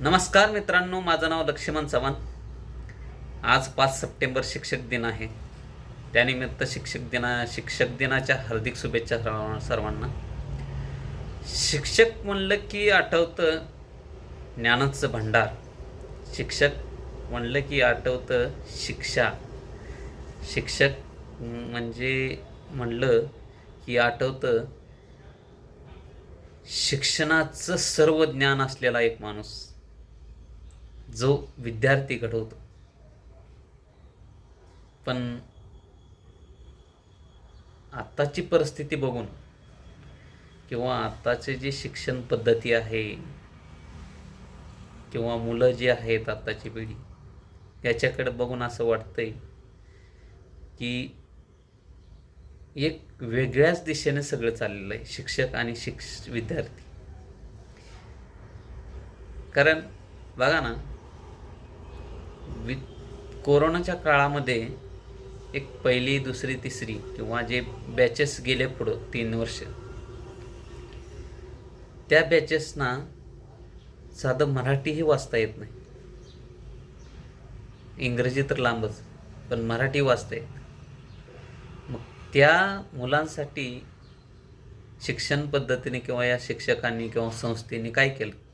नमस्कार मित्रांनो माझं नाव लक्ष्मण चव्हाण. आज पाच सप्टेंबर शिक्षक दिन आहे. त्यानिमित्त शिक्षक दिना शिक्षक दिनाच्या हार्दिक शुभेच्छा सर्वांना. शिक्षक म्हणलं की आठवतं ज्ञानाचं भंडार. शिक्षक म्हणलं की आठवतं शिक्षा. शिक्षक म्हणजे म्हणलं की आठवतं शिक्षणाचं सर्व ज्ञान असलेला एक माणूस. जो विद्यार्थी घडवतो. पण आत्ताची परिस्थिती बघून किंवा आत्ताचे जे शिक्षण पद्धती आहे किंवा मुलं जी आहेत आत्ताची पिढी याच्याकडे बघून असं वाटतंय की एक वेगळ्याच दिशेने सगळं चाललेलं आहे शिक्षक आणि शिक्ष विद्यार्थी. कारण बघा ना वि कोरोनाच्या काळामध्ये एक पहिली दुसरी तिसरी किंवा जे बॅचेस गेले पुढं तीन वर्ष. त्या बॅचेसना साधं मराठीही वाचता येत नाही. इंग्रजी तर लांबच पण मराठी वाचता येत मग त्या मुलांसाठी शिक्षण पद्धतीने किंवा या शिक्षकांनी किंवा संस्थेने काय केलं?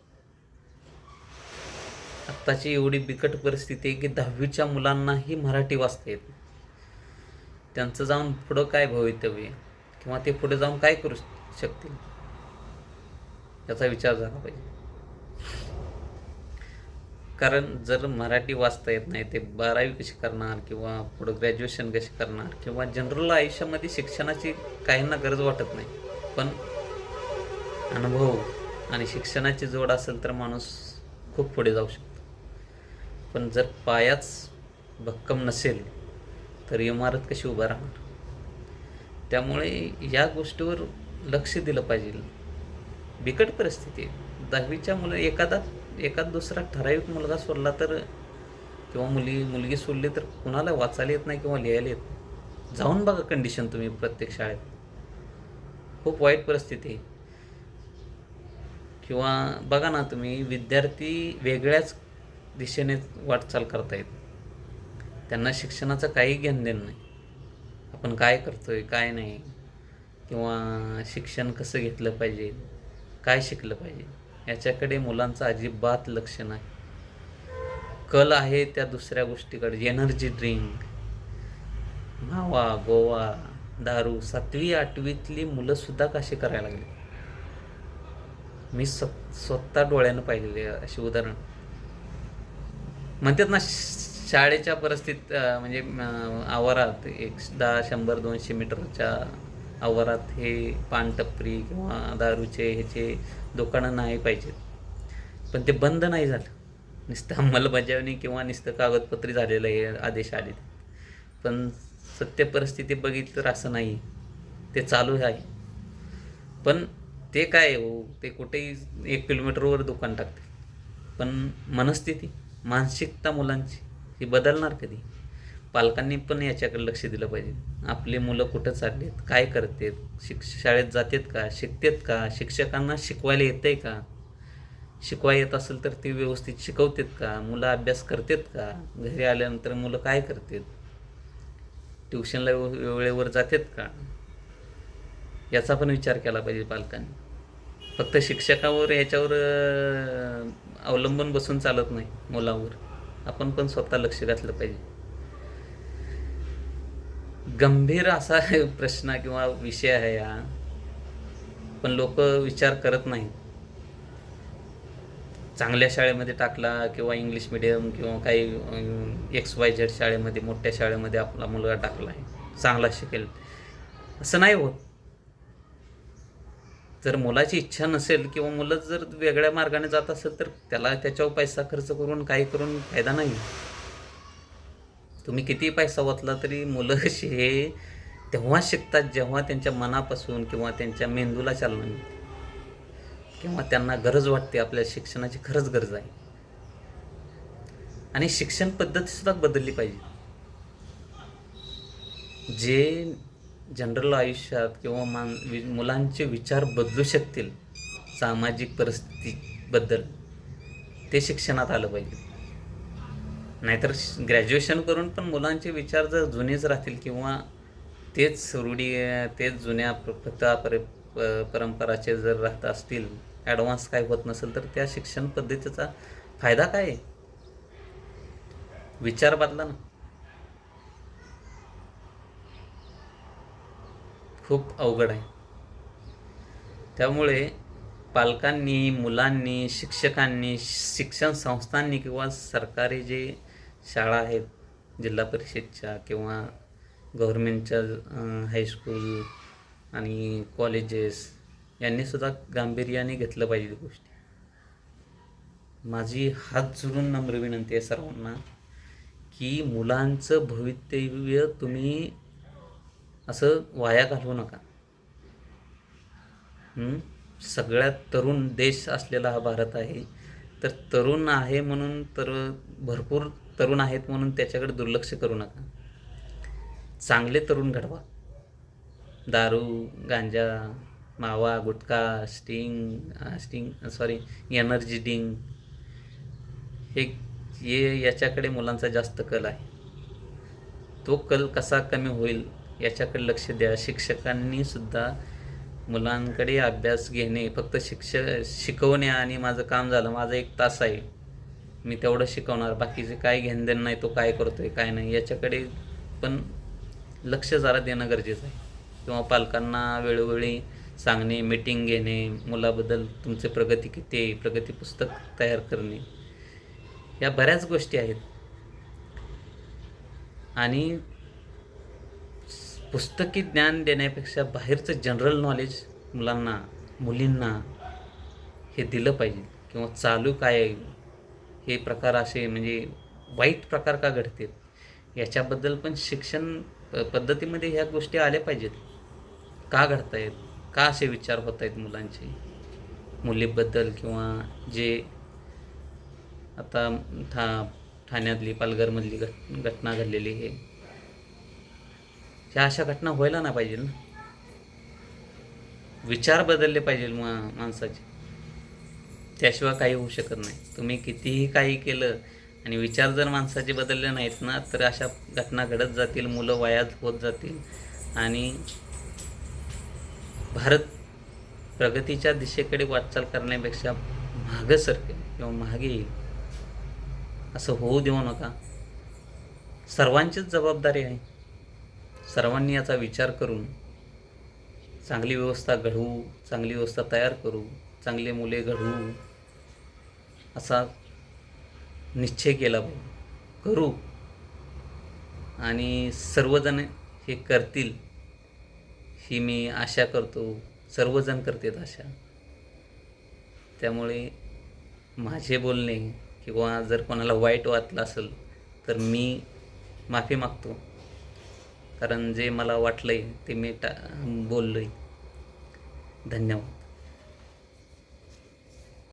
आत्ताची एवढी बिकट परिस्थिती आहे की दहावीच्या मुलांनाही मराठी वाचता येत त्यांचं जाऊन पुढं काय भवितव्य किंवा ते पुढे जाऊन काय करू शकतील? याचा विचार झाला पाहिजे. कारण जर मराठी वाचता येत नाही ते बारावी कशी करणार किंवा पुढं ग्रॅज्युएशन कशी करणार किंवा जनरल आयुष्यामध्ये शिक्षणाची काहींना गरज वाटत नाही पण अनुभव आणि शिक्षणाची जोड असेल तर माणूस खूप पुढे जाऊ शकतो. पण जर पायाच भक्कम नसेल तर इमारत कशी उभा राहणार? त्यामुळे या गोष्टीवर लक्ष दिलं पाहिजे. बिकट परिस्थिती आहे. दहावीच्या मुलं एखादा एखाद दुसरा ठराविक मुलगा सोडला तर किंवा मुली मुलगी सोडली तर कुणाला वाचायला येत नाही किंवा लिहायला येत नाही? जाऊन बघा कंडिशन तुम्ही प्रत्येक शाळेत. खूप वाईट परिस्थिती आहे. किंवा बघा ना तुम्ही विद्यार्थी वेगळ्याच दिशेने वाटचाल करतायत त्यांना शिक्षणाचं काही घेणं देणं नाही. आपण काय करतोय काय नाही किंवा शिक्षण कसं घेतलं पाहिजे काय शिकलं पाहिजे याच्याकडे मुलांचं अजिबात लक्ष नाही. कल आहे त्या दुसऱ्या गोष्टीकडे एनर्जी ड्रिंक मावा गोवा दारू सातवी आठवीतली मुलंसुद्धा कशी करायला लागली? मी स्व स्वतः डोळ्यानं पाहिलेली अशी उदाहरण. म्हणतात ना श- शाळेच्या परिस्थितीत म्हणजे आवारात एक दहा शंभर दोनशे मीटरच्या आवारात हे पानटपरी किंवा दारूचे ह्याचे दुकानं नाही पाहिजेत. पण ते बंद नाही झालं. नुसतं अंमलबजावणी किंवा नुसतं कागदपत्री झालेलं आहे आदेश आले पण सत्य परिस्थिती बघितली तर असं नाही. ते चालू आहे. पण ते काय आहे हो? ते कुठेही एक किलोमीटरवर दुकान टाकते. पण मनस्थिती. मानसिकता मुलांची ही बदलणार कधी? पालकांनी पण याच्याकडे लक्ष दिलं पाहिजे. आपली मुलं कुठं चाललेत काय करतेत शिक्ष शाळेत जातेत का शिकतेत का शिक्षकांना शिकवायला येतंय का? शिकवाय येत असेल तर ते व्यवस्थित शिकवतेत का? मुलं अभ्यास करतेत का? घरी आल्यानंतर मुलं काय करतेत? ट्युशनला वेळेवर जातेत का? याचा पण विचार केला पाहिजे पालकांनी. फक्त शिक्षकावर याच्यावर अवलंबून बसून चालत नाही मुलावर. आपण पण स्वतः लक्ष घातलं पाहिजे. गंभीर असा प्रश्न किंवा विषय आहे हा. पण लोक विचार करत नाहीत. चांगल्या शाळेमध्ये टाकला किंवा इंग्लिश मिडियम किंवा काही एक्स वाय झेड शाळेमध्ये मोठ्या शाळेमध्ये आपला मुलगा टाकला आहे. चांगला शिकेल. असं नाही होत. जर मुलाची इच्छा नसेल किंवा मुलं जर वेगळ्या मार्गाने जात असेल तर त्याला त्याच्यावर पैसा खर्च करून काही करून फायदा नाही. तुम्ही किती पैसा वाचला तरी मुलं कशी हे तेव्हा शिकतात जेव्हा त्यांच्या मनापासून किंवा त्यांच्या मेंदूला चालना मिळते. किंवा त्यांना गरज वाटते आपल्या शिक्षणाची खरंच गरज आहे. आणि शिक्षण पद्धतीसुद्धा बदलली पाहिजे. जे जनरल आयुष्यात किंवा मान वि मुलांचे विचार बदलू शकतील सामाजिक परिस्थितीबद्दल ते शिक्षणात आलं पाहिजे. नाहीतर ग्रॅज्युएशन करून पण मुलांचे विचार जर जुनेच राहतील किंवा तेच रूढी तेच जुन्या प्र- प्रथा पर परंपराचे जर राहत असतील ॲडव्हान्स काय होत नसेल तर त्या शिक्षण पद्धतीचा फायदा काय आहे? विचार बदला ना. खूप अवघड आहे. त्यामुळे पालकांनी मुलांनी शिक्षकांनी शिक्षण संस्थांनी किंवा सरकारी जे शाळा आहेत जिल्हा परिषदच्या किंवा गव्हर्मेंटच्या हायस्कूल आणि कॉलेजेस यांनीसुद्धा गांभीर्याने घेतलं पाहिजे गोष्टी. माझी हात जोडून नम्र विनंती आहे सर्वांना की मुलांचं भवितव्य तुम्ही असं वाया घालवू नका. सगळ्यात तरुण देश असलेला हा भारत आहे. तर तरुण आहे म्हणून तर भरपूर तरुण आहेत म्हणून त्याच्याकडे दुर्लक्ष करू नका. चांगले तरुण घडवा. दारू गांजा मावा गुटखा स्टिंग स्टिंग सॉरी एनर्जी डिंग हे हे याच्याकडे मुलांचा जास्त कल आहे. तो कल कसा कमी होईल? याच्याकडे लक्ष द्या. शिक्षकांनी सुद्धा मुलांकडे अभ्यास घेणे फक्त शिक्ष शिकवणे आणि माझं काम झालं माझा एक तास आहे. मी तेवढं शिकवणार बाकीचे काय घेणदेण नाही तो काय करतो आहे काय नाही याच्याकडे पण लक्ष जरा देणं गरजेचं आहे. किंवा पालकांना वेळोवेळी सांगणे मीटिंग घेणे मुलाबद्दल तुमचे प्रगती किती आहे प्रगती पुस्तक तयार करणे या बऱ्याच गोष्टी आहेत. आणि पुस्तकी ज्ञान देण्यापेक्षा बाहेरचं जनरल नॉलेज मुलांना मुलींना हे दिलं पाहिजे किंवा चालू काय आहे हे प्रकार असे म्हणजे वाईट प्रकार का घडतात याच्याबद्दल पण शिक्षण प- पद्धतीमध्ये ह्या गोष्टी आल्या पाहिजेत. का घडतायत का असे विचार होत आहेत मुलांचे? मुलीबद्दल किंवा जे आता ठा ठाण्यातली पालघरमधली घट घटना घडलेली आहे. ह्या अशा घटना व्हायला ना पाहिजे ना. विचार बदलले पाहिजे मा माणसाचे. त्याशिवाय काही होऊ शकत नाही. तुम्ही कितीही काही केलं आणि विचार जर माणसाचे बदलले नाहीत ना तर अशा घटना घडत जातील मुलं वयात होत जातील आणि भारत प्रगतीच्या दिशेकडे वाटचाल करण्यापेक्षा मागं सरकेल किंवा मागे येईल. असं होऊ देऊ नका. सर्वांचीच जबाबदारी आहे. सर्वांनी याचा विचार करून चांगली व्यवस्था घडवू चांगली व्यवस्था तयार करू चांगले मुले घडवू असा निश्चय केला करू. आणि सर्वजण हे करतील ही मी आशा करतो. सर्वजण करतात आशा. त्यामुळे माझे बोलणे किंवा जर कोणाला वाईट वाटलं असेल तर मी माफी मागतो. कारण जे मला वाटलं आहे ते मी टा बोललो आहे धन्यवाद.